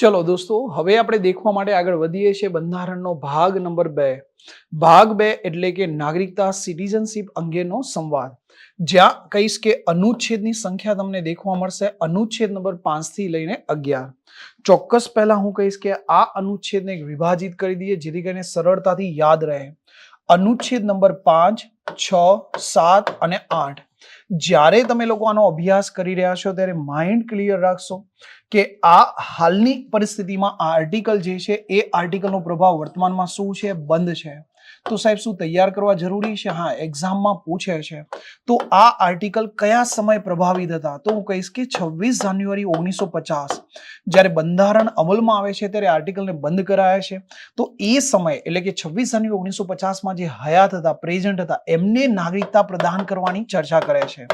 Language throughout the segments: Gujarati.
ચલો દોસ્તો, હવે આપણે દેખવા માટે આગળ વધીએ છીએ બંધારણનો ભાગ નંબર બે. ભાગ બે એટલે કે નાગરિકતા, સિટીઝનશીપ અંગેનો સંવાદ. જ્યાં કહીશ કે અનુચ્છેદની સંખ્યા તમને દેખવા મળશે, અનુચ્છેદ નંબર પાંચથી લઈને અગિયાર. ચોક્કસ પહેલા હું કહીશ કે આ અનુચ્છેદને વિભાજિત કરી દઈએ, જેથી કરીને સરળતાથી યાદ રહે. અનુચ્છેદ નંબર પાંચ, છ, સાત અને આઠ. જ્યારે તમે લોકો આનો અભ્યાસ કરી રહ્યા છો, ત્યારે માઇન્ડ ક્લિયર રાખશો કે આ હાલની પરિસ્થિતિમાં આ આર્ટિકલ જે છે, એ આર્ટિકલનો પ્રભાવ વર્તમાનમાં શું છે, બંધ છે. તો સાહેબ, શું તૈયાર કરવા જરૂરી છે? હા એક્ઝામમાં પૂછે છે. તો આ આર્ટિકલ કયા સમય પ્રભાવિત હતા? તો હું કહીશ કે છવ્વીસ જાન્યુઆરી ઓગણીસો પચાસ. જ્યારે બંધારણ અમલમાં આવે છે ત્યારે આર્ટિકલને બંધ કરાયા છે. તો એ સમય, એટલે કે છવ્વીસ જાન્યુઆરી ઓગણીસો પચાસમાં જે હયાત હતા, પ્રેઝન્ટ હતા, એમને નાગરિકતા પ્રદાન કરવાની ચર્ચા કરે છે.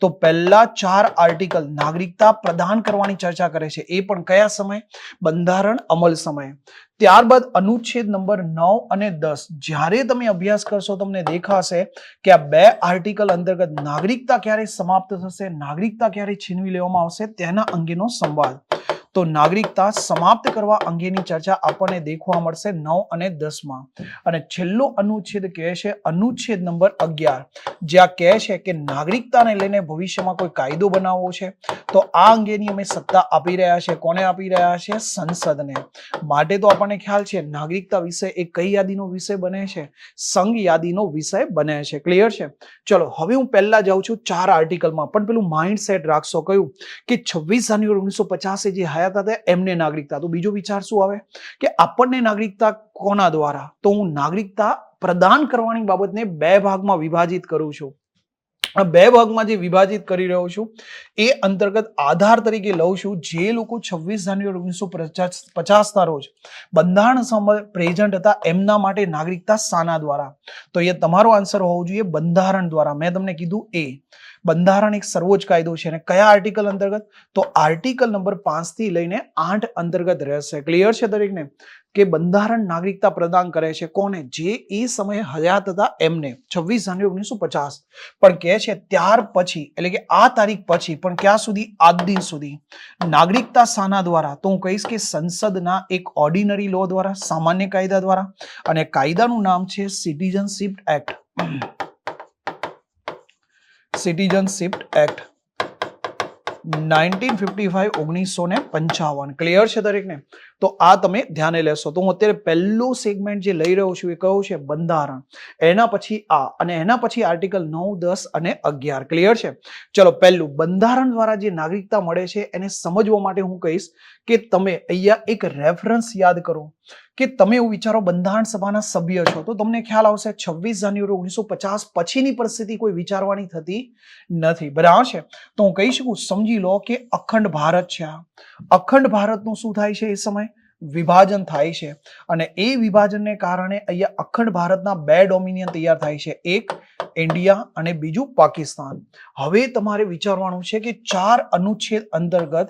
તો પહેલા ચાર આર્ટિકલ નાગરિકતા પ્રદાન કરવાની ચર્ચા કરે છે. એ પણ કયા સમય? બંધારણ અમલ સમયે. ત્યારબાદ અનુચ્છેદ નંબર નવ અને દસ. જ્યારે તમે અભ્યાસ કરશો, તમને દેખાશે કે આ બે આર્ટિકલ અંતર્ગત નાગરિકતા ક્યારે સમાપ્ત થશે, નાગરિકતા ક્યારે છીનવી લેવામાં આવશે, તેના અંગેનો સંવાદ. તો નાગરિકતા સમાપ્ત કરવા અંગેની ચર્ચા આપણને દેખવા મળશે નવ અને દસમાં. અને છેલ્લો અનુચ્છેદ કહે છે, અનુચ્છેદ નંબર અગિયાર. જ્યાં કહે છે કે નાગરિકતાને લઈને ભવિષ્યમાં કોઈ કાયદો બનાવવો છે, તો આ અંગેની અમે સત્તા આપી રહ્યા છે. કોને આપી રહ્યા છે? સંસદને. માટે તો આપણને ખ્યાલ છે, નાગરિકતા વિષય એ કઈ યાદીનો વિષય બને છે? સંઘ યાદીનો વિષય બને છે. ક્લિયર છે? ચલો, હવે હું પહેલા જાઉં છું ચાર આર્ટિકલમાં પણ પેલું માઇન્ડ સેટ રાખશો. કયું? કે છવ્વીસ જાન્યુઆરી ઓગણીસો પચાસે જે હયાત હતા એમને નાગરિકતા? તો બીજો વિચાર શું આવે? કે આપણને નાગરિકતા કોના દ્વારા? તો હું નાગરિકતા પ્રદાન કરવાની બાબતને બે ભાગમાં વિભાજિત કરું છું. બે ભાગમાં જે વિભાજિત કરી રહ્યો છું, એ અંતર્ગત આધાર તરીકે લઉં છું જે લોકો છવ્વીસ જાન્યુઆરી ઓગણીસો પચાસના રોજ બંધારણ સમય પ્રેઝન્ટ હતા એમના માટે નાગરિકતા સાના દ્વારા. તો એ તમારો આન્સર હોવો જોઈએ બંધારણ દ્વારા. મેં તમને કીધું એ. બંધારણ એક સર્વોચ્ચ કાયદો છે. અને કયા આર્ટિકલ અંતર્ગત? તો આર્ટિકલ નંબર પાંચથી લઈને આઠ અંતર્ગત રહેશે. ક્લિયર છે દરેકને? કે બંધારણ નાગરિકતા પ્રદાન કરે છે કોને? જે એ સમયે હયાત હતા એમને. છવ્વીસ જાન્યુઆરી ઓગણીસો પચાસ. પણ કહે છે ત્યાર પછી, એટલે કે આ તારીખ પછી, પણ ક્યાં સુધી? આજ દિન સુધી. નાગરિકતા સાના દ્વારા, તો હું કહીશ કે સંસદના એક ઓર્ડિનરી લો દ્વારા, સામાન્ય કાયદા દ્વારા, અને કાયદાનું નામ છે citizenship act citizenship act nineteen fifty five ઓગણીસો ને પંચાવન. ક્લિયર છે દરેકને? તો આ તમે ધ્યાને લેશો. તો હું અત્યારે પહેલું સેગમેન્ટ જે લઈ રહ્યો છું એ કયું છે? બંધારણ. એના પછી આ અને એના પછી આર્ટિકલ નવ, દસ અને અગિયાર. ક્લિયર છે? ચલો, પહેલું. બંધારણ દ્વારા જે નાગરિકતા મળે છે એને સમજવા માટે હું કહીશ કે તમે અહીંયા એક રેફરન્સ યાદ કરો. કે તમે એવું વિચારો, બંધારણ સભાના સભ્ય છો, તો તમને ખ્યાલ આવશે છવ્વીસ જાન્યુઆરી ઓગણીસો પચાસ પછીની પરિસ્થિતિ કોઈ વિચારવાની થતી નથી. બરાબર છે? તો હું કહી શકું, સમજી લો કે અખંડ ભારત છે આ. અખંડ ભારતનું શું થાય છે એ સમય? વિભાજન થાય છે. અને એ વિભાજનને કારણે અહીંયા અખંડ ભારતના બે ડોમિનિયન તૈયાર થાય છે. એક ઇન્ડિયા અને બીજું પાકિસ્તાન. હવે તમારે વિચારવાનું છે કે ચાર અનુચ્છેદ અંતર્ગત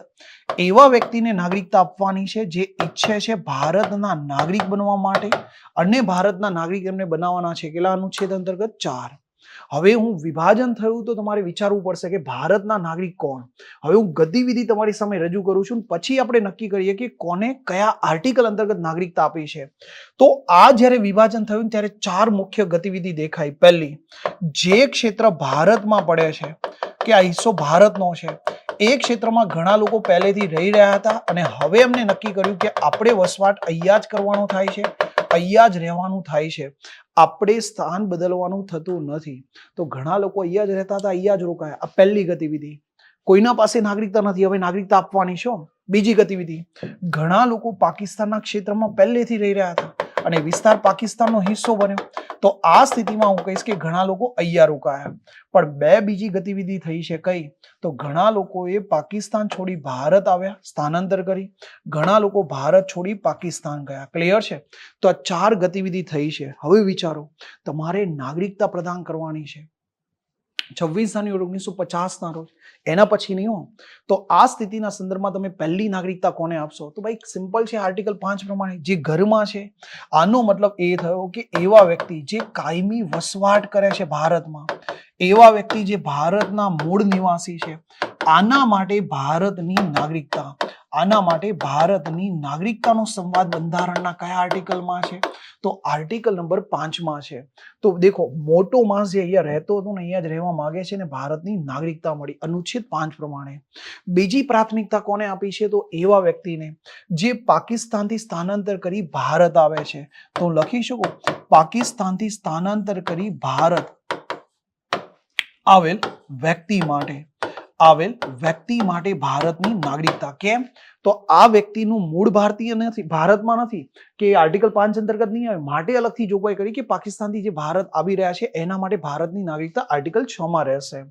એવા વ્યક્તિને નાગરિકતા આપવાની છે જે ઈચ્છે છે ભારતના નાગરિક બનવા માટે અને ભારતના નાગરિક એમને બનાવવાના છે. કેટલા અનુચ્છેદ અંતર્ગત? ચાર. હવે હું વિભાજન થયું તો તમારે વિચારવું પડશે કે ભારતના નાગરિક કોણ? હવે હું ગતિવિધિ તમારી સામે રજૂ કરું છું પછી આપણે નક્કી કરીએ કે કોને કયા આર્ટિકલ અંતર્ગત નાગરિકતા આપી છે. તો આ જ્યારે વિભાજન થયું ત્યારે ચાર મુખ્ય ગતિવિધિ દેખાય પહેલી, જે ક્ષેત્ર ભારતમાં પડે છે, કે આ હિસ્સો ભારતનો છે, એ ક્ષેત્રમાં ઘણા લોકો પહેલેથી રહી રહ્યા હતા અને હવે એમને નક્કી કર્યું કે આપણે વસવાટ અહીંયા જ કરવાનો થાય છે. અહીંયા જ રહેવાનું થાય છે. આપણે સ્થાન બદલવાનું થતું નથી. તો ઘણા લોકો અહીંયા જ રહેતા હતા, અહીંયા જ રોકાયા. આ પહેલી ગતિવિધિ. કોઈના પાસે નાગરિકતા નથી. હવે નાગરિકતા આપવાની છો બીજી ગતિવિધિ. ઘણા લોકો પાકિસ્તાનના ક્ષેત્રમાં પહેલેથી રહી રહ્યા હતા. અને વિસ્તાર પાકિસ્તાનનો હિસ્સો બન્યો. તો આ સ્થિતિમાં હું કહીશ કે ઘણા લોકો અહીંયા રોકાયા પણ બે બીજી ગતિવિધિ થઈ છે કઈ? તો ઘણા લોકોએ પાકિસ્તાન છોડી ભારત આવ્યા, સ્થાનાંતર કરી. ઘણા લોકો ભારત છોડી પાકિસ્તાન ગયા. ક્લિયર છે? તો આ ચાર ગતિવિધિ થઈ છે. હવે વિચારો, તમારે નાગરિકતા પ્રદાન કરવાની છે. છવ્વીસ જાન્યુઆરી ઓગણીસો પચાસના રોજ. એના પછી નહીં હો. તો આ સ્થિતિના સંદર્ભમાં તમે પહેલી નાગરિકતા કોને આપશો? તો ભાઈ સિમ્પલ છે આર્ટિકલ પાંચ પ્રમાણે. જે ઘરમાં છે, આનો મતલબ એ થયો કે એવા વ્યક્તિ જે કાયમી વસવાટ કરે છે ભારતમાં, એવા વ્યક્તિ જે ભારતના મૂળ નિવાસી છે, આના માટે ભારતની નાગરિકતા આના માટે ભારતની નાગરિકતાનો સંવાદ બંધારણના કયા આર્ટિકલમાં છે? તો આર્ટિકલ નંબર પાંચમાં છે. તો દેખો, મોટો માણસ જે અહીંયા રહેતો હતો ને અહીંયા જ રહેવા માંગે છે ને ભારતની નાગરિકતા મળી. અનુચ્છેદ પાંચ પ્રમાણે. બીજી પ્રાથમિકતા કોને આપી છે? તો એવા વ્યક્તિને જે પાકિસ્તાનથી સ્થાનાંતર કરી ભારત આવે છે. તો લખી શકો, પાકિસ્તાનથી સ્થાનાંતર કરી ભારત આવેલ વ્યક્તિ માટે. આવેલ વ્યક્તિ માટે ભારતની નાગરિકતા. કેમ? તો આ વ્યક્તિનું મૂળ ભારતીય નથી, ભારતમાં નથી, કે આર્ટિકલ પાંચ અંતર્ગત નહીં આવે, માટે અલગથી જોગવાઈ કરી કે પાકિસ્તાનથી જે ભારત આવી રહ્યા છે, એના માટે ભારતની નાગરિકતા આર્ટિકલ છ માં રહેશે.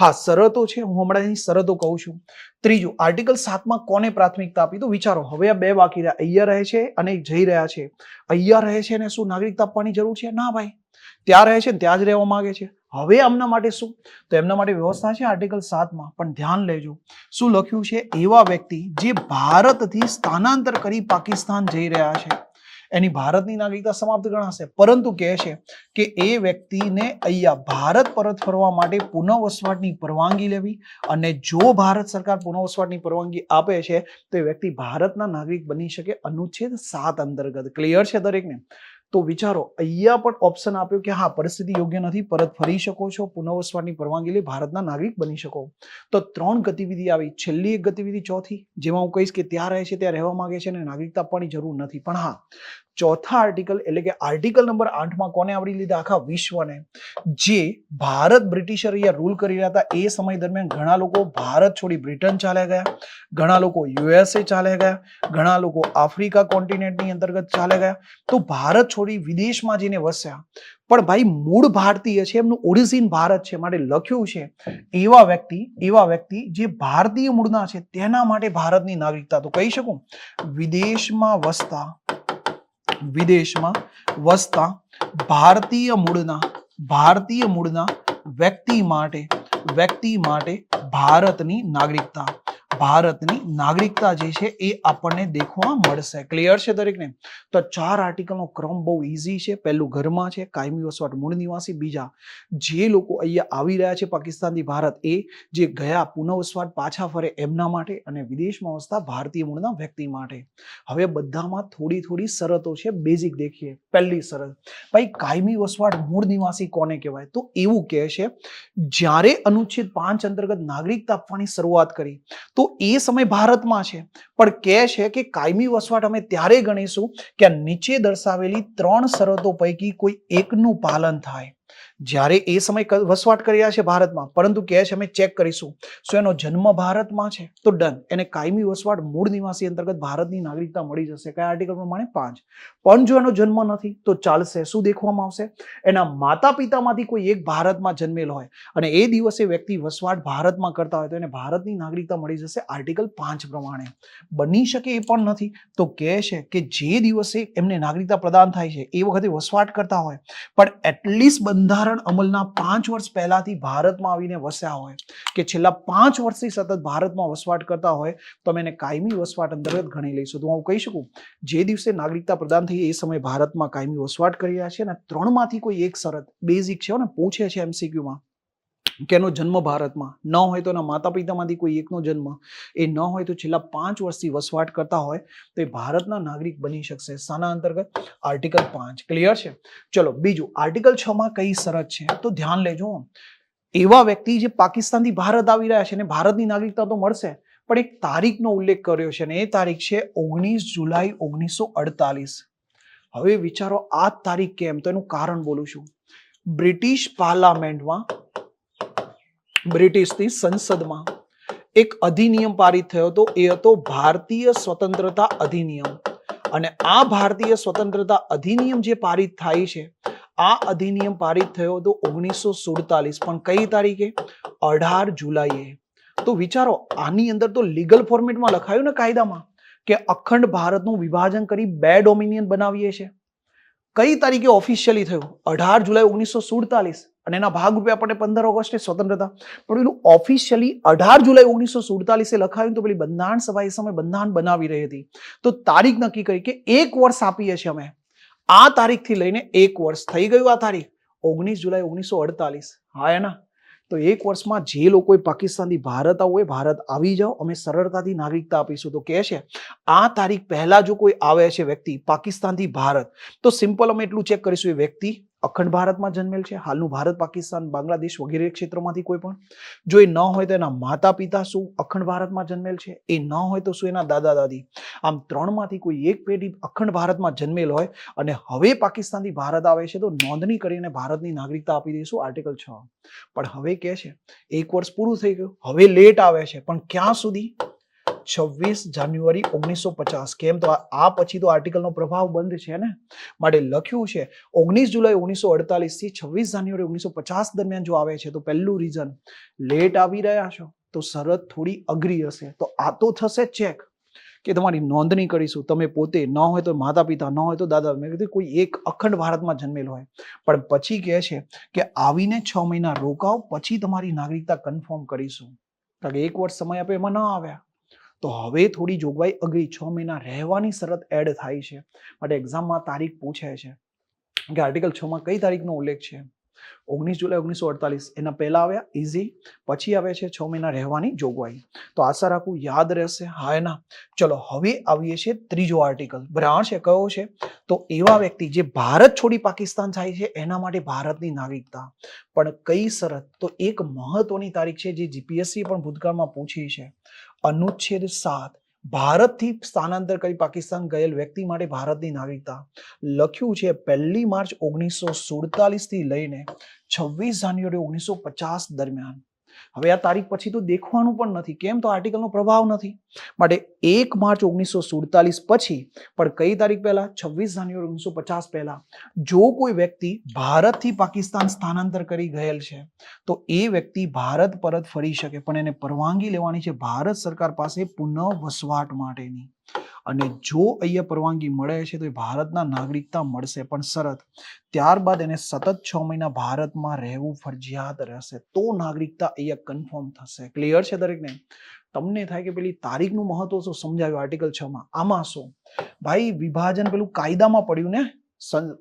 હા, શરતો છે, હું હમણાં એની શરતો કહું છું. ત્રીજું આર્ટિકલ સાતમાં કોને પ્રાથમિકતા આપી? તો વિચારો, હવે આ બે બાકી રહ્યા, અહીંયા રહે છે અને જઈ રહ્યા છે. અહીંયા રહે છે ને શું, નાગરિકતા આપવાની જરૂર છે? ના ભાઈ. ત્યાં રહે છે, ત્યાં જ રહેવા માંગે છે. હવે એમના માટે શું? તો એમના માટે વ્યવસ્થા છે આર્ટિકલ સાતમાં, પણ ધ્યાન લેજો. શું લખ્યું છે? એવા વ્યક્તિ જે ભારતથી સ્થાનાંતર કરી પાકિસ્તાન જઈ રહ્યા છે. એની ભારતની નાગરિકતા સમાપ્ત ગણાશે. પરંતુ કહે છે કે એ વ્યક્તિને અહીંયા ભારત પરત ફરવા માટે પુનઃવસવાટની પરવાનગી લેવી અને જો ભારત સરકાર પુનઃવસવાટની પરવાનગી આપે છે, તો એ વ્યક્તિ ભારતના નાગરિક બની શકે અનુચ્છેદ સાત અંતર્ગત. ક્લિયર છે દરેકને? તો વિચારો, અહીંયા પણ ઓપ્શન આપ્યો કે હા, પરિસ્થિતિ યોગ્ય નથી, પરત ફરી શકો છો પુનઃવસવાટની પરવાનગી લઈ ભારતના નાગરિક બની શકો. તો ત્રણ ગતિવિધિ આવી. છેલ્લી એક ગતિવિધિ ચોથી, જેમાં હું કહીશ કે ત્યાં રહે છે, ત્યાં રહેવા માંગે છે અને નાગરિકતા આપવાની જરૂર નથી. પણ હા ચોથા આર્ટિકલ એટલે કે આર્ટિકલ નંબર આઠમાં કોને આવડી લીધા? આખા વિશ્વને. જે ભારત બ્રિટિશર અહીંયા રૂલ કરી રહ્યા હતા, એ સમય દરમિયાન ઘણા લોકો ભારત છોડી બ્રિટન ચાલ્યા ગયા. ઘણા લોકો યુએસએ ચાલ્યા ગયા. ઘણા લોકો આફ્રિકા કોન્ટિનેન્ટની અંતર્ગત ચાલ્યા ગયા. તો ભારત છોડી વિદેશમાં જઈને વસ્યા. પણ ભાઈ, મૂળ ભારતીય છે, એમનું ઓરિજિન ભારત છે, માટે લખ્યું છે. એવા વ્યક્તિ એવા વ્યક્તિ જે ભારતીય મૂળના છે, તેના માટે ભારતની નાગરિકતા. તો કહી શકું? વિદેશમાં વસતા વિદેશમાં વસતા ભારતીય મૂળના ભારતીય મૂળના વ્યક્તિ માટે વ્યક્તિ માટે ભારતની નાગરિકતા. ભારતની નાગરિકતા જે છે એ આપણને દેખવા મળશે. ક્લિયર છે દરેકને? તો ચાર આર્ટિકલનો ક્રમ બહુ ઇઝી છે. પહેલું ઘરમાં છે, કાયમી વસવાટ, મૂળ નિવાસી, બીજા જે લોકો અહીંયા આવી રહ્યા છે પાકિસ્તાનથી ભારત, એ જે ગયા પુનઃવસવાટ, પાછા ફરે એમના માટે અને વિદેશમાં વસતા ભારતીય મૂળના વ્યક્તિ માટે. હવે બધામાં થોડી થોડી શરતો છે બેઝિક દેખીએ. પહેલી શરત, ભાઈ, કાયમી વસવાટ, મૂળ નિવાસી કોને કહેવાય? તો એવું કહે છે, જ્યારે અનુચ્છેદ પાંચ અંતર્ગત નાગરિકતા આપવાની શરૂઆત કરી, તો એ સમય ભારતમાં છે. પણ કહે છે કે કાયમી વસવાટ અમે ત્યારે ગણીશું કે નીચે દર્શાવેલી ત્રણ શરતો પૈકી કોઈ એકનું પાલન થાય. જ્યારે એ સમય વસવાટ કરી રહ્યા છે ભારતમાં, પરંતુ કહે છે અમે ચેક કરીશું. શું એનો જન્મ ભારતમાં છે. તો ડન એને કાયમી વસવાટ મૂળ નિવાસી અંતર્ગત ભારતની નાગરિકતા મળી જશે. કયા આર્ટિકલ પ્રમાણે? પાંચ. પણ જો એનો જન્મ નથી, તો ચાલશે. શું દેખવામાં આવશે? એના માતા પિતામાંથી કોઈ એક ભારતમાં જન્મેલ હોય અને એ દિવસે વ્યક્તિ વસવાટ ભારતમાં કરતા હોય તો એને ભારતની નાગરિકતા મળી જશે આર્ટિકલ પાંચ પ્રમાણે. બની શકે એ પણ નથી. તો કહે છે કે જે દિવસે એમને નાગરિકતા પ્રદાન થાય છે, એ વખતે વસવાટ કરતા હોય. પણ એટલીસ્ટ બંધારણ અમલના પાંચ વર્ષ પહેલાથી ભારતમાં આવીને વસ્યા હોય કે છેલ્લા પાંચ વર્ષથી સતત ભારતમાં વસવાટ કરતા હોય, તો અમે એને કાયમી વસવાટ અંતર્ગત ગણી લઈશું. તો હું કહી શકું, જે દિવસે નાગરિકતા પ્રદાન થઈ, એ સમયે ભારતમાં કાયમી વસવાટ કરી રહ્યા છે અને ત્રણમાંથી કોઈ એક શરત બેઝિક છે ને પૂછે છે એમસીક્યુમાં. કે એનો જન્મ ભારતમાં? ન હોય તો એના માતા પિતામાંથી કોઈ એકનો જન્મ? એ ન હોય તો છેલ્લા પાંચ વર્ષથી વસવાટ કરતા હોય તો એ ભારતના નાગરિક બની શકશે. શાના અંતર્ગત આર્ટિકલ પાંચ. ક્લિયર છે? ચલો, બીજું. આર્ટિકલ છ માં કઈ શરત છે? તો ધ્યાન લેજો એવા વ્યક્તિ જે પાકિસ્તાનથી ભારત આવી રહ્યા છે અને ભારતની નાગરિકતા તો મળશે, પણ એક તારીખનો ઉલ્લેખ કર્યો છે અને એ તારીખ છે ઓગણીસ જુલાઈ ઓગણીસો અડતાલીસ. હવે વિચારો આ તારીખ કેમ? તો એનું કારણ બોલું છું. બ્રિટિશ પાર્લામેન્ટમાં બ્રિટિશની સંસદમાં એક અધિનિયમ પારિત થયો હતો. એ હતો ભારતીય સ્વતંત્રતા અધિનિયમ. અને આ ભારતીય સ્વતંત્રતા અધિનિયમ જે પારિત થાય છે, આ અધિનિયમ પારિત થયો હતો ઓગણીસો સુડતાલીસ. પણ કઈ તારીખે? અઢાર જુલાઈએ. તો વિચારો, આની અંદર તો લીગલ ફોર્મેટમાં લખાયું ને કાયદામાં કે અખંડ ભારતનું વિભાજન કરી બે ડોમિનિયન બનાવીએ છે. કઈ તારીખે ઓફિશિયલી થયું? અઢાર જુલાઈ ઓગણીસો સુડતાલીસ. અને એના ભાગરૂપે આપણને પંદર ઓગસ્ટે સ્વતંત્રતા પણ એનું ઓફિશિયલી અઢાર જુલાઈ ઓગણીસો સુડતાલીસે લખાયું તો પેલી બંધારણ સભા એ સમયે બંધારણ બનાવી રહી હતી. તો તારીખ નક્કી કરી કે એક વર્ષ આપીએ છીએ અમે. આ તારીખથી લઈને એક વર્ષ થઈ ગયું આ તારીખ. ઓગણીસ જુલાઈ ઓગણીસો અડતાલીસ. હા, એના. તો એક વર્ષમાં જે લોકોએ પાકિસ્તાનથી ભારત આવવું એ ભારત આવી જાઓ, અમે સરળતાથી નાગરિકતા આપીશું. તો કહે છે, આ તારીખ પહેલા જો કોઈ આવે છે વ્યક્તિ પાકિસ્તાનથી ભારત, તો સિમ્પલ અમે એટલું ચેક કરીશું એ વ્યક્તિ અખંડ ભારતમાં જન્મેલ છે, હાલનું ભારત, પાકિસ્તાન, બાંગ્લાદેશ વગેરે ક્ષેત્રોમાંથી કોઈ પણ. જો એ ન હોય તો એના માતા પિતા શું અખંડ ભારતમાં જન્મેલ છે? એ ન હોય તો શું એના દાદા દાદી આમ ત્રણમાંથી કોઈ એક પેઢી અખંડ ભારતમાં જન્મેલ હોય અને હવે પાકિસ્તાનથી ભારત આવે છે તો નોંધણી કરીને ભારતની નાગરિકતા આપી દઈશું આર્ટિકલ છ. પણ હવે કહે છે, એક વર્ષ પૂરું થઈ ગયું, હવે લેટ આવે છે, પણ ક્યાં સુધી? છવ્વીસ જાન્યુઆરી ઓગણીસો પચાસ કેમ તો આ- પછી તો આર્ટિકલનો પ્રભાવ બંધ છે ને? માટે લખ્યું છે, ઓગણીસ જુલાઈ ઓગણીસો અડતાલીસથી છવ્વીસ જાન્યુઆરી ઓગણીસો પચાસ દરમિયાન જો આવે છે, તો પહેલું રીઝન લેટ આવી રહ્યા છો, તો શરત થોડી અઘરી હશે. તો આ તો થશે ચેક કે તમારી નોંધણી કરીશું. તમે પોતે ન હોય તો માતા પિતા ન હોય તો દાદા. મેં કીધું કોઈ એક અખંડ ભારતમાં જન્મેલ હોય. પણ પછી કહે છે કે આવીને છ મહિના રોકાવ, પછી તમારી નાગરિકતા કન્ફર્મ કરીશું. કારણ કે એક વર્ષ સમય આપે એમાં ન આવ્યા. તો હવે થોડી જોગવાઈ અઘરી છ મહિના રહેવાની શરત એડ થાય છે. માટે એક્ઝામમાં તારીખ પૂછે છે. કે આર્ટિકલ છ માં કઈ તારીખનો ઉલ્લેખ છે? ઓગણીસ જુલાઈ ઓગણીસો અડતાલીસ. એના પહેલા આવ્યા ઇઝી પછી આવે છે છ મહિના રહેવાની જોગવાઈ. તો આશા રાખું યાદ રહેશે. હા એના ચલો, હવે આવીએ છીએ ત્રીજો આર્ટિકલ બ્રાણ છે, કયો છે? તો એવા વ્યક્તિ જે ભારત છોડી પાકિસ્તાન જાય છે, એના માટે ભારતની નાગરિકતા. પણ કઈ શરત? તો એક મહત્વની તારીખ છે, જે જીપીએસસી પણ ભૂતકાળમાં પૂછી છે. અનુચ્છેદ સાત. ભારતથી સ્થાનાંતર કરી પાકિસ્તાન ગયેલ વ્યક્તિ માટે ભારતની નાગરિકતા. લખ્યું છે, પહેલી માર્ચ ઓગણીસો સુડતાલીસથી લઈને છવ્વીસ જાન્યુઆરી ઓગણીસો પચાસ દરમિયાન. હવે આ તારીખ પછી તો દેખવાનું પણ નથી. કેમ? તો આર્ટિકલનો પ્રભાવ નથી. માટે એક માર્ચ ઓગણીસો સુડતાલીસ પછી, પણ કઈ તારીખ પહેલા? છવ્વીસ જાન્યુઆરી ઓગણીસો પચાસ પહેલા. જો કોઈ વ્યક્તિ ભારતથી પાકિસ્તાન સ્થાનાંતર કરી ગયેલ છે, તો એ વ્યક્તિ ભારત પરત ફરી શકે. પણ એને પરવાનગી લેવાની છે ભારત સરકાર પાસે પુનઃ વસવાટ માટેની. અને જો અહીંયા પરવાનગી મળે છે તો એ ભારતના નાગરિકતા મળશે પણ શરત. ત્યારબાદ એને સતત છ મહિના ભારતમાં રહેવું ફરજિયાત રહેશે. તો નાગરિકતા અહીંયા કન્ફર્મ થશે. ક્લિયર છે દરેકને? તમને થાય કે પેલી તારીખનું મહત્વ શું? સમજાવ્યું આર્ટિકલ છ માં. આમાં શું? ભાઈ, વિભાજન પેલું કાયદામાં પડ્યું ને?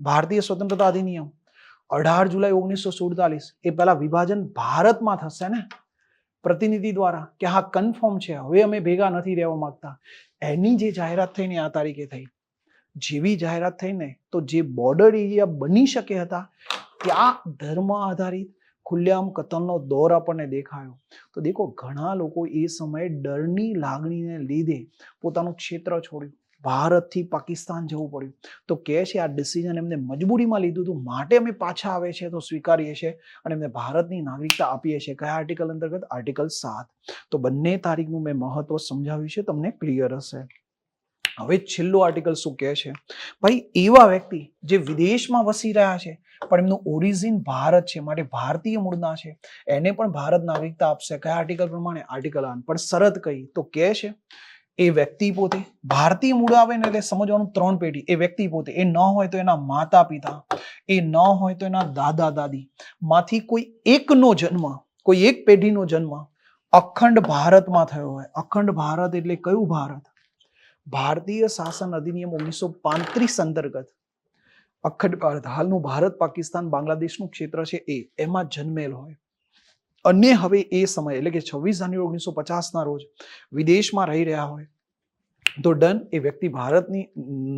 ભારતીય સ્વતંત્રતા અધિનિયમ. અઢાર જુલાઈ ઓગણીસો સુડતાલીસ એ પહેલા વિભાજન ભારતમાં થશે ને? પ્રતિનિધિ દ્વારા. કે હા કન્ફર્મ છે. હવે અમે ભેગા નથી રહેવા માંગતા. એની જે જાહેરાત થઈને આ તારીખે થઈ, જેવી જાહેરાત થઈને તો જે બોર્ડર એરિયા બની શકે હતા, ત્યાં ધર્મ આધારિત ખુલ્લેઆમ કતલનો દોર આપણને દેખાયો. તો દેખો, ઘણા લોકો એ સમયે ડરની લાગણીને લીધે પોતાનું ક્ષેત્ર છોડ્યું. ભારતથી પાકિસ્તાન જવું પડ્યું. તો કહે છે આ ડિસિઝન એમને મજબૂરીમાં લીધું હતું. માટે અમે પાછા આવે છે તો સ્વીકારીએ છીએ અને એમને ભારતની નાગરિકતા આપીએ છીએ કયા આર્ટિકલ અંતર્ગત? આર્ટિકલ સાત. તો બંને તારીખનું મેં મહત્વ સમજાવ્યું છે. તમને ક્લિયર હશે. હવે છેલ્લું આર્ટિકલ શું કહે છે? ભાઈ, એવા વ્યક્તિ જે વિદેશમાં વસી રહ્યા છે, પણ એમનું ઓરિજિન ભારત છે, માટે ભારતીય મૂળના છે. એને પણ ભારત નાગરિકતા આપશે. કયા આર્ટિકલ પ્રમાણે? આર્ટિકલ આન પણ શરત કઈ? તો કહે છે એ વ્યક્તિ પોતે ભારતીય મૂળ આવે ને એટલે સમજવાનું ત્રણ પેઢી. એ વ્યક્તિ પોતે, એ ન હોય તો એના માતા પિતા એ ન હોય તો એના દાદા દાદી માંથી કોઈ એકનો જન્મ, કોઈ એક પેઢીનો જન્મ અખંડ ભારતમાં થયો હોય. અખંડ ભારત એટલે કયું ભારત? ભારતીય શાસન અધિનિયમ ઓગણીસો પાંત્રીસ અંતર્ગત અખંડ ભારત. હાલનું ભારત પાકિસ્તાન બાંગ્લાદેશનું ક્ષેત્ર છે એ. એમાં જન્મેલ હોય. અને હવે એ સમય એટલે કે છવ્વીસ જાન્યુઆરી ઓગણીસો પચાસના રોજ વિદેશમાં રહી રહ્યા હોય તો ડન, એ વ્યક્તિ ભારતની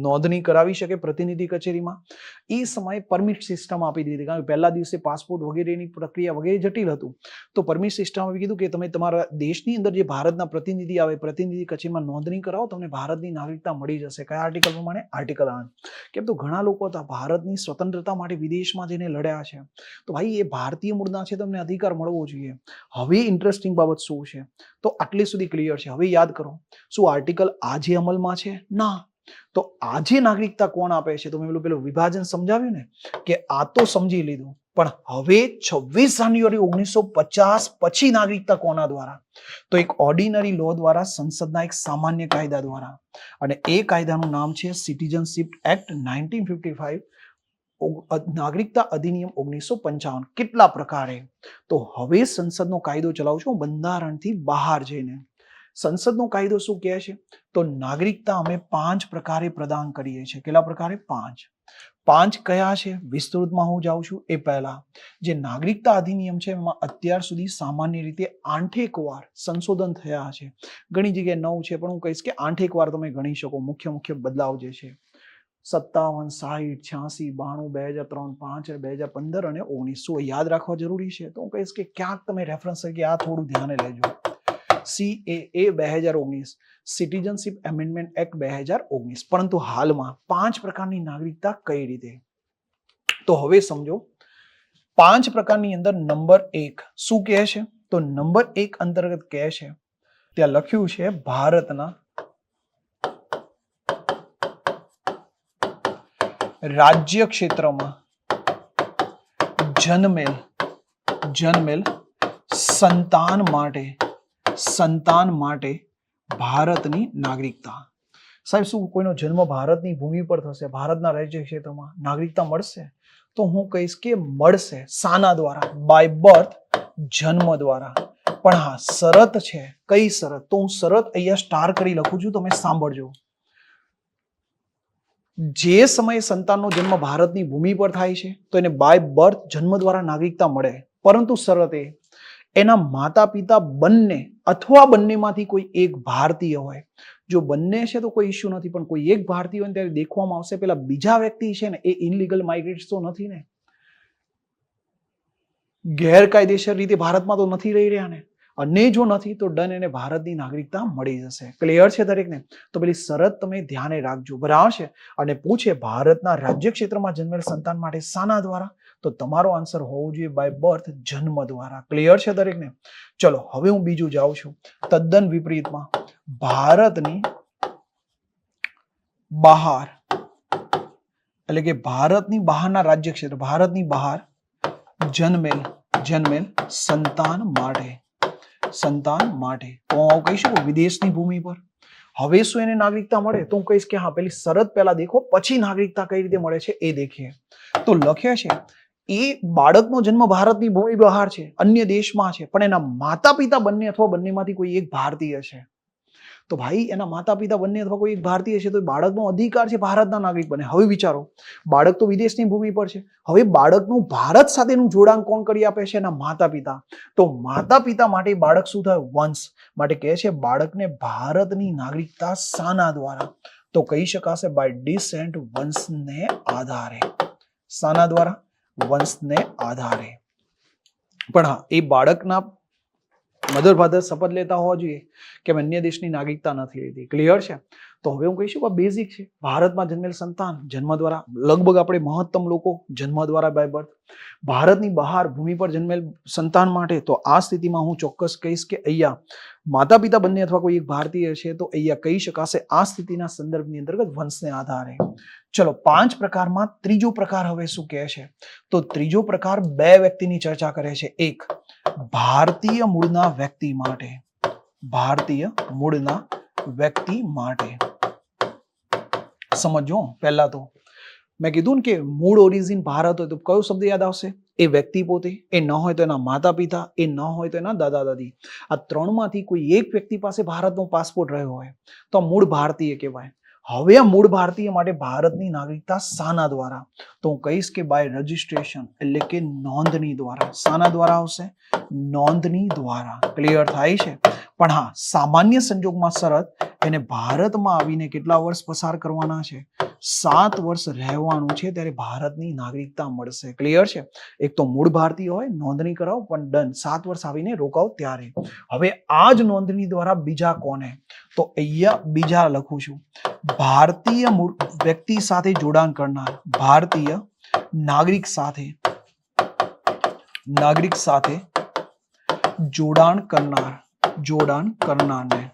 નોંધણી કરાવી શકે પ્રતિનિધિ કચેરીમાં. એ સમયે પરમિટ સિસ્ટમ આપી દીધી કારણ કે પહેલા દિવસે પાસપોર્ટ વગેરેની પ્રક્રિયા વગેરે જટિલ હતું. તો પરમિટ સિસ્ટમ આપી કીધું કે તમે તમારા દેશની અંદર જે ભારતના પ્રતિનિધિ આવે, પ્રતિનિધિ કચેરીમાં નોંધણી કરાવો, તમને ભારતની નાગરિકતા મળી જશે. કયા આર્ટિકલ પ્રમાણે? આર્ટિકલ આઠ કેમ તો ઘણા લોકો હતા ભારતની સ્વતંત્રતા માટે વિદેશમાં જઈને લડ્યા છે. તો ભાઈ, એ ભારતીય મૂળના છે, તમને અધિકાર મળવો જોઈએ. હવે ઇન્ટરેસ્ટિંગ બાબત શું છે? તો આટલી સુધી ક્લિયર છે. હવે યાદ કરો. શું આર્ટિકલ આજે અમલમાં છે? ના. તો આજે નાગરિકતા કોણ આપે છે? તો મેં પેલું પેલું વિભાજન સમજાવ્યું ને, કે આ તો સમજી લીધું. પણ હવે છવ્વીસ જાન્યુઆરી ઓગણીસો પચાસ પછી નાગરિકતા કોના દ્વારા? તો એક ઓર્ડિનરી લો દ્વારા સંસદના એક સામાન્ય કાયદા દ્વારા. અને એ કાયદાનું નામ છે citizenship act nineteen fifty five નાગરિકતા અધિનિયમ ઓગણીસો પંચાવન. કેટલા પ્રકારે? તો હવે સંસદનો કાયદો ચલાવું છું બંધારણથી બહાર જઈને. સંસદનો કાયદો શું કહે છે? તો નાગરિકતા અમે પાંચ પ્રકારે પ્રદાન કરીએ છીએ. કેટલા પ્રકારે? પાંચ. પાંચ કયા છે? વિસ્તૃતમાં હું જાઉં છું. એ પહેલા, જે નાગરિકતા અધિનિયમ છે, એમાં અત્યાર સુધી સામાન્ય રીતે આઠેક વાર સંશોધન થયા છે. ઘણી જગ્યાએ નવ છે, પણ હું કહીશ કે આઠેક વાર તમે ગણી શકો. મુખ્ય મુખ્ય બદલાવ જે છે. સત્તાવન, સાહીઠ, છ્યાસી, બાણું, બે હજાર ત્રણ, પાંચ, બે હજાર પંદર અને ઓગણીસો. યાદ રાખવા જરૂરી છે. તો હું કહીશ કે ક્યાંક તમે રેફરન્સ તરીકે આ થોડું ધ્યાને લેજો. સી એ એ બે હજાર ઓગણીસ સિટીઝનશીપ એમેન્ડમેન્ટ એક્ટ બે હજાર ઓગણીસ પરંતુ હાલમાં પાંચ પ્રકારની નાગરિકતા કઈ રીતે તો હવે સમજો પાંચ પ્રકારની અંદર નંબર એક શું કહે છે તો નંબર એક અંતર્ગત કહે છે ત્યાં લખ્યું છે ભારતના રાજ્ય ક્ષેત્રમાં જન્મેલ જન્મેલ સંતાન માટે સંતાન માટે ભારતની નાગરિકતા. સાહેબ, શું કોઈનો જન્મ ભારતની ભૂમિ પર થશે? ભારતના રાજ્ય ક્ષેત્રમાં નાગરિકતા મળશે? તો હું કહીશ કે મળશે. સાના દ્વારા બાય બર્થ જન્મ દ્વારા. પણ હા, શરત છે. કઈ શરત? તો હું શરત અહીંયા સ્ટાર કરી લખું છું તમે સાંભળજો. જે સમયે સંતાનનો જન્મ ભારતની ભૂમિ પર થાય છે, તો એને બાય બર્થ જન્મ દ્વારા નાગરિકતા મળે. પરંતુ શરત એ એના માતા પિતા બંને અથવા બંનેમાંથી કોઈ એક ભારતીય હોય. જો બંને છે તો કોઈ ઇશ્યુ નથી, પણ કોઈ એક ભારતીય હોય ત્યારે દેખવામાં આવશે પેલા બીજા વ્યક્તિ છે ને એ ઇનલીગલ માઇગ્રેટ્સ તો નથી ને. ગેરકાયદેસર રીતે ભારતમાં તો નથી રહી રહ્યા ને. અને જો નથી તો ડન એને ભારતની નાગરિકતા મળી જશે. ક્લિયર છે દરેકને? તો પેલી શરત તમે ધ્યાને રાખજો. બરાબર છે? અને પૂછે, ભારતના રાજ્ય ક્ષેત્રમાં જન્મેલ સંતાન માટે સાના દ્વારા તો તમારો આન્સર હોવો જોઈએ બાય બર્થ જન્મ દ્વારા. ક્લિયર છે દરેકને? ચલો, હવે હું બીજું જાઉં છું. તદ્દન વિપરીતમાં, ભારતની બહાર, એટલે કે ભારતની બહારના રાજ્ય ક્ષેત્ર ભારતની બહાર જન્મેલ જન્મેલ સંતાન માટે. સંતાન માટે. તો હું આવું કહી શકું વિદેશની ભૂમિ પર. હવે શું એને નાગરિકતા મળે? તો હું કહીશ કે હા, પેલી શરત પહેલા દેખો, પછી નાગરિકતા કઈ રીતે મળે છે એ દેખીએ. તો લખે છે એ બાળકનો જન્મ ભારતની ભૂમિ બહાર છે, અન્ય દેશમાં છે, પણ એના માતા પિતા બંને અથવા બંનેમાંથી કોઈ એક ભારતીય છે. તો ભાઈ, એના માતા પિતા બંને અથવા કોઈ એક ભારતીય છે તો બાળકનો અધિકાર છે ભારતના નાગરિક બને. હવે વિચારો, બાળક તો વિદેશની ભૂમિ પર છે. હવે બાળકનું ભારત સાથેનું જોડાણ કોણ કરી આપે છે? એના માતા પિતા તો માતા પિતા માટે બાળક શું થાય? વંશ. માટે કહે છે, બાળકને ભારતની નાગરિકતા સાના દ્વારા. તો કહી શકાશે બાય ડિસેન્ટ વંશને આધારે. સાના દ્વારા? વંશને આધારે. પણ હા, એ બાળકના મધર ફાધર શપથ લેતા હોવા જોઈએ કે અન્ય દેશની નાગરિકતા નથી લીધી. ક્લિયર છે? તો હવે હું કહીશું કે બેઝિક છે. ભારતમાં જન્મેલ સંતાન જન્મ દ્વારા લગભગ આપણે મહત્તમ લોકો જન્મ દ્વારા બાય બર્થ ભારતની બહાર ભૂમિ પર જન્મેલ સંતાન માટે તો આ સ્થિતિમાં હું ચોક્કસ કહીશ કે અહીંયા માતા પિતા બંને અથવા કોઈ એક ભારતીય છે તો અહીંયા કહી શકાશે આ સ્થિતિના સંદર્ભની અંતર્ગત વંશને આધારે. ચલો, પાંચ પ્રકારમાં ત્રીજો પ્રકાર હવે શું કહે છે? તો ત્રીજો પ્રકાર બે વ્યક્તિની ચર્ચા કરે છે. એક, ભારતીય મૂળના વ્યક્તિ માટે. ભારતીય મૂળના વ્યક્તિ માટે. સમજો પહેલા તો. મેં કીધું ને કે મૂળ ઓરિજિન ભારત હોય તો કયો શબ્દ યાદ આવશે? એ વ્યક્તિ પોતે, એ ન હોય તો એના માતા પિતા એ ન હોય તો એના દાદા દાદી આ ત્રણમાંથી કોઈ એક વ્યક્તિ પાસે ભારતનો પાસપોર્ટ રહ્યો હોય. તો મૂળ ભારતીય કહેવાય. હવે મૂળ ભારતીય માટે ભારતની નાગરિકતા શાના દ્વારા. તો હું કહીશ કે બાય રજિસ્ટ્રેશન એટલે કે નોંધણી દ્વારા. શાના દ્વારા આવશે? નોંધણી દ્વારા. ક્લિયર થાય છે? પણ હા, સામાન્ય સંજોગમાં શરત એને ભારતમાં આવીને કેટલા વર્ષ પસાર કરવાના છે? સાત વર્ષ રહેવાનું છે ત્યારે ભારતની નાગરિકતા મળશે. ક્લિયર છે? એક તો મૂળ ભારતીય હોય, નોંધણી કરાવો, પણ ડન સાત વર્ષ આવીને રોકાવ ત્યારે. હવે આ જ નોંધણી દ્વારા બીજા કોને? તો અહીંયા બીજા લખું છું. ભારતીય મૂળ વ્યક્તિ સાથે જોડાણ કરનાર ભારતીય નાગરિક સાથે નાગરિક સાથે જોડાણ કરનાર, જોડાણ કરનારને.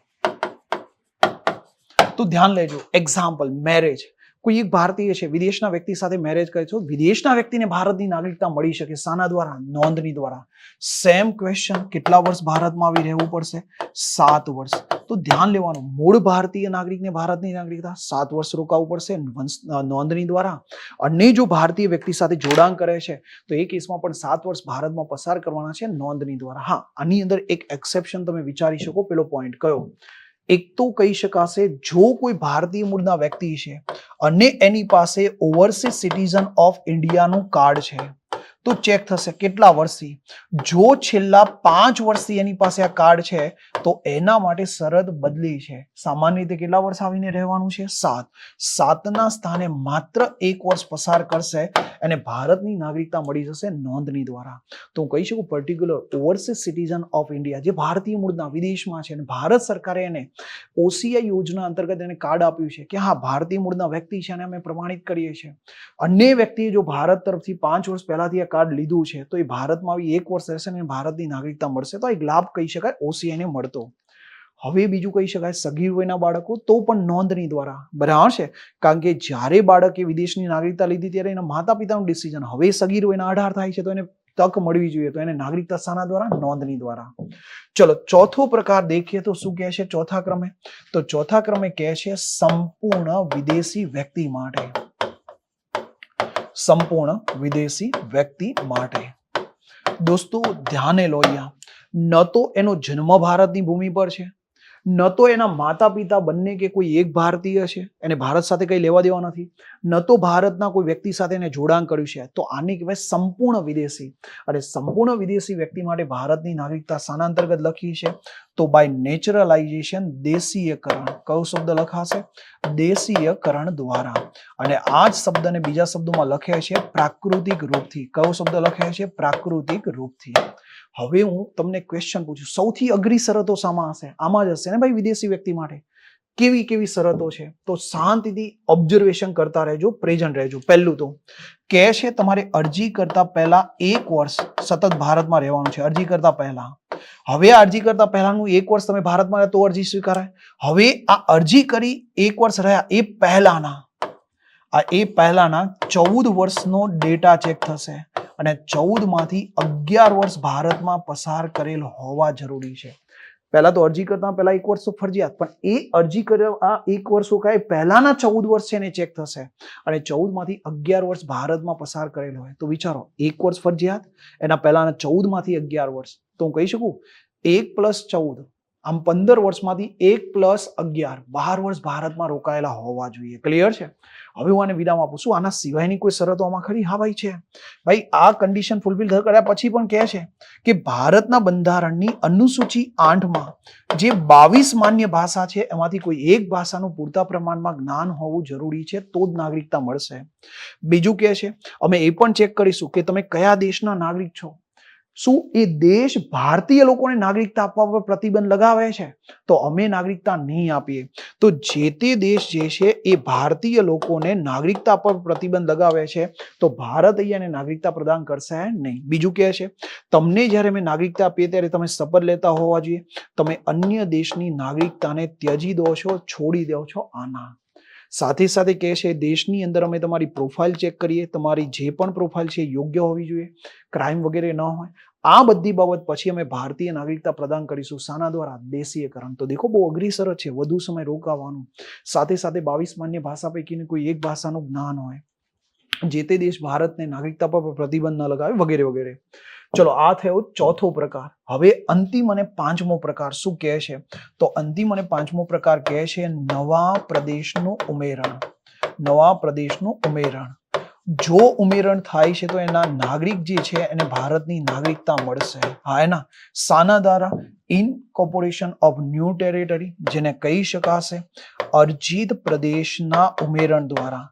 તો ધ્યાન લેજો. એક્ઝામ્પલ મેરેજ કોઈ એક ભારતીય છે, વિદેશના વ્યક્તિ સાથે મેરેજ કરે છે વિદેશના વ્યક્તિને ભારતની નાગરિકતા મળી શકે શાના દ્વારા, નોંધણી દ્વારા. સેમ ક્વેશ્ચન કેટલા વર્ષ ભારતમાં આવી રહેવું પડશે? સાત વર્ષ. તો ધ્યાન લેવાનું, મૂળ ભારતીય નાગરિકને ભારતની નાગરિકતા સાત વર્ષ રોકાવવું પડશે નોંધણી દ્વારા. અને જો ભારતીય વ્યક્તિ સાથે જોડાણ કરે છે, તો એ કેસમાં પણ સાત વર્ષ ભારતમાં પસાર કરવાના છે નોંધણી દ્વારા. હા, આની અંદર એક એક્સેપ્શન તમે વિચારી શકો, પેલો પોઈન્ટ કયો? એક તો કહી શકાશે, જો કોઈ ભારતીય મૂળના વ્યક્તિ છે અને એની પાસે ઓવરસીઝ સિટીઝન ઓફ ઇન્ડિયાનું કાર્ડ છે. તો ચેક થશે કેટલા વર્ષથી? જો છેલ્લા પાંચ વર્ષથી એની પાસે આ કાર્ડ છે, તો એના માટે શરત બદલી છે. સામાન્ય રીતે કેટલા વર્ષ આવીને રહેવાનું છે? સાત. સાતના સ્થાને માત્ર એક વર્ષ પસાર કરશે અને ભારતની નાગરિકતા મળી જશે નોંધણી દ્વારા. તો હું કહી શકું particular overseas citizen of India જે ભારતીય મૂળના વિદેશમાં છે અને ભારત સરકારે એને ઓસીઆઈ યોજના અંતર્ગત એને કાર્ડ આપ્યું છે કે હા, ભારતીય મૂળના વ્યક્તિ છે અને અમે પ્રમાણિત કરીએ છીએ. અન્ય વ્યક્તિએ જો ભારત તરફથી પાંચ વર્ષ પહેલાથી કાર્ડ લીધું છે, તો એ ભારતમાં આવી એક વર્ષ રહેશે અને ભારતની નાગરિકતા મળશે, તો એક લાભ કહી શકાય ઓસીઆઈને મળતો. હવે બીજું કહી શકાય સગીર વયના બાળકો, તો પણ નોંધણી દ્વારા, બરાબર છે? કારણ કે જ્યારે બાળકે વિદેશની નાગરિકતા લીધી ત્યારે એના માતા પિતાનું ડિસિઝન હવે સગીર વયના અઢાર થાય છે, તો એને તક મળવી જોઈએ, તો એને નાગરિકતા શાના દ્વારા, નોંધણી દ્વારા. ચલો, ચોથો પ્રકાર દેખીએ તો શું કહે છે ચોથા ક્રમે? તો ચોથા ક્રમે કહે છે સંપૂર્ણ વિદેશી વ્યક્તિ માટે. સંપૂર્ણ વિદેશી વ્યક્તિ માટે. દોસ્તો, ધ્યાને લો અહીંયા. ન તો એનો જન્મ ભારતની ભૂમિ પર છે. ન તો એના માતા પિતા બંને કે કોઈ એક ભારતીય છે, એને ભારત સાથે કંઈ લેવા દેવા નથી. ન તો ભારતના કોઈ વ્યક્તિ સાથે એને જોડાણ કર્યું છે. તો આને કહેવાય સંપૂર્ણ વિદેશી. અને સંપૂર્ણ વિદેશી વ્યક્તિ માટે ભારતની નાગરિકતા શાના અંતર્ગત લખી છે. તો બાય નેચરલાઇઝેશન દેશીયકરણ કયો શબ્દ લખાશે? દેશીયકરણ દ્વારા. અને આ જ શબ્દને બીજા શબ્દોમાં લખે છે પ્રાકૃતિક રૂપથી. કયો શબ્દ લખે છે? પ્રાકૃતિક રૂપથી. હવે હું તમને ક્વેશ્ચન પૂછું. સૌથી અઘરી શરતો શામાં હશે? આમાં જ હશે ને ભાઈ વિદેશી વ્યક્તિ માટે? કેવી કેવી શરતો છે? તો શાંતિથી ઓબ્ઝર્વેશન કરતા રહેજો પ્રેઝન્ટ રહેજો. પહેલું તો કે છે તમારે અરજી કરતા પહેલા એક વર્ષ સતત ભારતમાં રહેવાનું છે. અરજી કરતા પહેલા. હવે અરજી કરતા પહેલાનું એક વર્ષ તમે ભારતમાં રહ્યા તો અરજી સ્વીકારાય. હવે આ અરજી કરી એક વર્ષ રહ્યા એ પહેલાના. આ એ પહેલાના ચૌદ વર્ષનો ડેટા ચેક થશે અને ચૌદમાંથી અગિયાર વર્ષ ભારતમાં પસાર કરેલ હોવા જરૂરી છે. પહેલા તો અરજી કરતા પહેલા એક વર્ષ તો ફરજિયાત, પણ એ અરજી કર્યા, આ એક વર્ષ કાંઈ પહેલાના ચૌદ વર્ષ છે એને ચેક થશે. અને ચૌદમાંથી અગિયાર વર્ષ ભારતમાં પસાર કરેલો હોય. તો વિચારો, એક વર્ષ ફરજિયાત, એના પહેલાના ચૌદમાંથી અગિયાર વર્ષ. તો હું કહી શકું? એક પ્લસ ચૌદ. આમ પંદર વર્ષમાંથી એક પ્લસ અગિયાર, બાર વર્ષ ભારતમાં રોકાયેલા હોવા જોઈએ. ક્લિયર છે? હવે હું આને વિરામ આપું છું. આના સિવાયની કોઈ શરતો આમાં ખરી? હા ભાઈ છે. ભાઈ, આ કન્ડિશન ફૂલફિલ કર્યા પછી પણ કહે છે કે ભારતના બંધારણની અનુસૂચિ આઠમાં જે બાવીસ માન્ય ભાષા છે, એમાંથી કોઈ એક ભાષાનું પૂરતા પ્રમાણમાં જ્ઞાન હોવું જરૂરી છે, તો જ નાગરિકતા મળશે. બીજું કહે છે, અમે એ પણ ચેક કરીશું કે તમે કયા દેશના નાગરિક છો? શું એ દેશ ભારતીય લોકોને નાગરિકતા આપવા પર પ્રતિબંધ લગાવે છે? તો અમે નાગરિકતા નહીં આપીએ. તો જે તે દેશ જે છે એ ભારતીય લોકોને નાગરિકતા પર પ્રતિબંધ લગાવે છે. તો ભારત અહીંયાને નાગરિકતા પ્રદાન કરશે નહીં. બીજું કહે છે, તમને જ્યારે મેં નાગરિકતા આપીએ ત્યારે તમે શપથ લેતા હોવા જોઈએ. તમે અન્ય દેશની નાગરિકતાને ત્યજી દો છો, છોડી દો છો આના. સાથે સાથે કહે છે, દેશની અંદર અમે તમારી પ્રોફાઇલ ચેક કરીએ. તમારી જે પણ પ્રોફાઇલ છે યોગ્ય હોવી જોઈએ. ક્રાઇમ વગેરે ન હોય. આ બધી બાબત પછી અમે ભારતીય નાગરિકતા પ્રદાન કરીશું. શાના દ્વારા દેશીયકરણ તો દેખો, બહુ અઘરી છે. વધુ સમય રોકાવાનું. સાથે સાથે બાવીસ માન્ય ભાષા પૈકીની કોઈ એક ભાષાનું જ્ઞાન હોય, જે તે દેશ ભારતને નાગરિકતા પર પ્રતિબંધ ન લગાવે, વગેરે વગેરે. ચલો, આ થયો ચોથો પ્રકાર. હવે અંતિમ અને પાંચમો પ્રકાર શું કહે છે? તો અંતિમ અને પાંચમો પ્રકાર કહે છે, નવા પ્રદેશનું ઉમેરણ. નવા પ્રદેશનું ઉમેરણ. જો ઉમેરણ થાય છે, તો એના નાગરિક જે છે, એને ભારતની નાગરિકતા મળશે. હા, એના સાના દ્વારા ઇનકોર્પોરેશન ઓફ ન્યૂ ટેરેટરી જેને કહી શકાશે, અરજીત પ્રદેશના ઉમેરણ દ્વારા,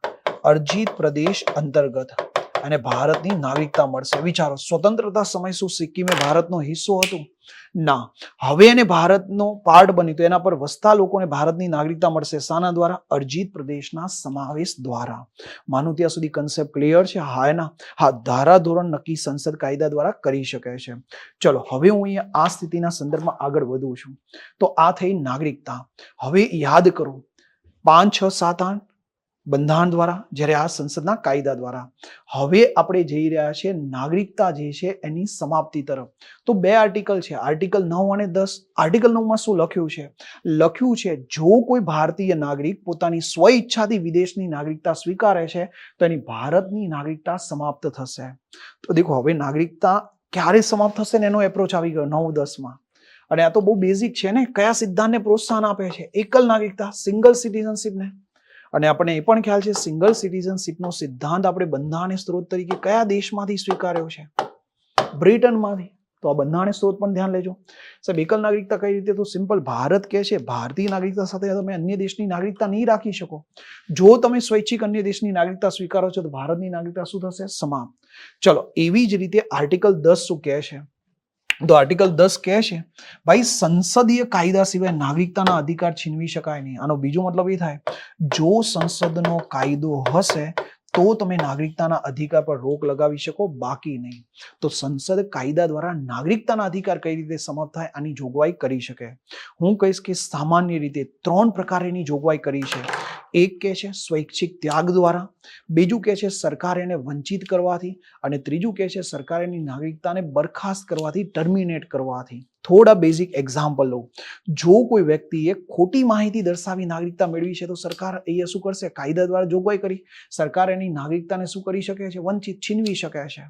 અરજીત પ્રદેશ અંતર્ગત. અને ભારતની નાગરિકતા મળશે. વિચારો, સ્વતંત્રતા સમય શું? સિક્કિમે ભારતનો હિસ્સો હતું? ના. હવે એને ભારતનો પાર્ટ બન્યું તો એના પર વસતા લોકોને ભારતની નાગરિકતા મળશે શાના દ્વારા? અર્જિત પ્રદેશના સમાવેશ દ્વારા. માનું ત્યાં સુધી કન્સેપ્ટ ક્લિયર છે? હા એના હા ધારા ધોરણ નક્કી સંસદ કાયદા દ્વારા કરી શકે છે. ચલો, હવે હું અહીંયા આ સ્થિતિના સંદર્ભમાં આગળ વધું છું. તો આ થઈ નાગરિકતા. હવે યાદ કરો, પાંચ, છ, સાત, આઠ બંધારણ દ્વારા, જ્યારે આ સંસદના કાયદા દ્વારા. હવે આપણે જઈ રહ્યા છીએ નાગરિકતા જે છે એની સમાપ્તિ તરફ. તો બે આર્ટિકલ છે. આર્ટિકલ નવ અને દસ. આર્ટિકલ નવમાં શું લખ્યું છે? લખ્યું છે, જો કોઈ ભારતીય નાગરિક પોતાની સ્વ ઈચ્છાથી વિદેશની નાગરિકતા સ્વીકારે છે, તો એની ભારતની નાગરિકતા સમાપ્ત થશે. તો દેખો, હવે નાગરિકતા ક્યારે સમાપ્ત થશે ને એનો એપ્રોચ આવી ગયો નવ, દસમાં. અને આ તો બહુ બેઝિક છે ને. કયા સિદ્ધાંતને પ્રોત્સાહન આપે છે? એકલ નાગરિકતા સિંગલ સિટીઝનશીપને અને આપણે એ પણ ખ્યાલ છે સિંગલ સિટીઝનશીપનો સિદ્ધાંત આપણે બંધારણીય સ્ત્રોત તરીકે કયા દેશમાંથી સ્વીકાર્યો છે? બ્રિટનમાંથી. તો આ બંધારણીય સ્ત્રોત પણ ધ્યાન લેજો. સાહેબ, એકલ નાગરિકતા કઈ રીતે? તો સિમ્પલ ભારત કહે છે, ભારતીય નાગરિકતા સાથે તમે અન્ય દેશની નાગરિકતા નહીં રાખી શકો. જો તમે સ્વૈચ્છિક અન્ય દેશની નાગરિકતા સ્વીકારો છો, તો ભારતની નાગરિકતા શું થશે? સમાપ્ત. ચલો, એવી જ રીતે આર્ટિકલ દસ શું કહે છે? તો આર્ટિકલ દસ કહે છે, ભાઈ, સંસદીય કાયદા સિવાય નાગરિકતાના અધિકાર છીનવી શકાય નહીં. આનો બીજો મતલબ એ થાય, જો સંસદનો કાયદો હશે, તો તમે નાગરિકતાના અધિકાર પર રોક લગાવી શકો, બાકી નહીં. તો સંસદ કાયદા દ્વારા નાગરિકતાના અધિકાર કઈ રીતે સમાપ્ત થાય, આની જોગવાઈ કરી શકે. હું કહીશ કે સામાન્ય રીતે ત્રણ પ્રકારેની જોગવાઈ કરી છે. એક કે છે સ્વૈચ્છિક ત્યાગ દ્વારા, બીજું કે છે સરકાર એને વંચિત કરવાથી અને ત્રીજું કે છે સરકાર એની નાગરિકતાને બરખાસ્ત કરવાથી ટર્મિનેટ કરવાથી. થોડા બેઝિક એક્ઝામ્પલ લઉં. જો કોઈ વ્યક્તિએ ખોટી માહિતી દર્શાવી નાગરિકતા મેળવી છે તો સરકાર અહીંયા શું કરશે? કાયદા દ્વારા જોગવાઈ કરી. સરકાર એની નાગરિકતાને શું કરી શકે છે? વંચિત છીનવી શકે છે.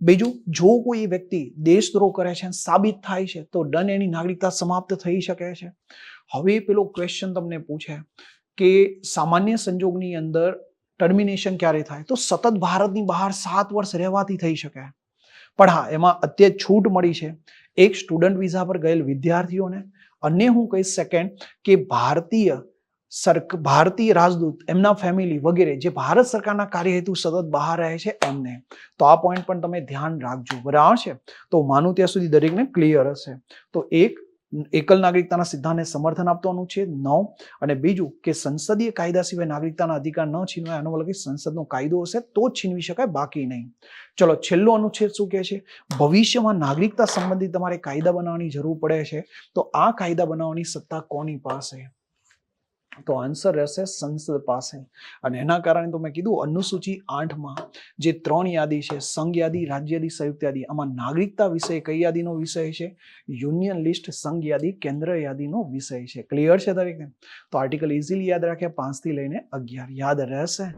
બીજું, જો કોઈ વ્યક્તિ દેશદ્રોહ કરે છે સાબિત થાય છે તો ડન એની નાગરિકતા સમાપ્ત થઈ શકે છે. હવે પેલો ક્વેશ્ચન તમને પૂછે. કે સામાન્ય સંજોગની અંદર ટર્મિનેશન ક્યારે થાય? તો સતત ભારતની બહાર સાત વર્ષ રહેવાથી થઈ શકે. પણ હા, એમાં અત્યારે છૂટ મળી છે. એક સ્ટુડન્ટ વિઝા પર ગયેલ વિદ્યાર્થીઓને, અને હું કહીશ સેકન્ડ કે ભારતીય સરક, ભારતીય રાજદૂત, એમના ફેમિલી વગેરે, જે ભારત સરકારના કાર્ય હેતુ સતત બહાર રહે છે, એમને. તો આ પોઈન્ટ પણ તમે ધ્યાન રાખજો. બરાબર છે? તો માનું ત્યાં સુધી દરેકને ક્લિયર હશે. તો એક એકલ નાગરિકતાના સિદ્ધાંતને સમર્થન આપવાનું છે, નવ. અને બીજું કે સંસદીય કાયદા સિવાય નાગરિકતાના અધિકાર ન છીનવાય, આનો મતલબ સંસદનો કાયદો હશે તો જ છીનવી શકાય, બાકી નહીં. ચલો, છેલ્લો અનુચ્છેદ શું કહે છે? ભવિષ્યમાં નાગરિકતા સંબંધિત તમારે કાયદા બનાવવાની જરૂર પડે છે, તો આ કાયદા બનાવવાની સત્તા કોની પાસે? તો આન્સર રહેશે સંસદ પાસે. અને એના કારણે તો મેં કીધું, અનુસૂચિ આઠમાં જે ત્રણ યાદી છે, સંઘ યાદી, રાજ્ય સંયુક્ત યાદી, આમાં નાગરિકતા વિષય કઈ યાદીનો વિષય છે? યુનિયન લિસ્ટ, સંઘ યાદી, કેન્દ્ર યાદીનો વિષય છે. ક્લિયર છે દરેકને તો આર્ટિકલ ઇઝીલી યાદ રાખે પાંચથી લઈને અગિયાર. યાદ રહેશે.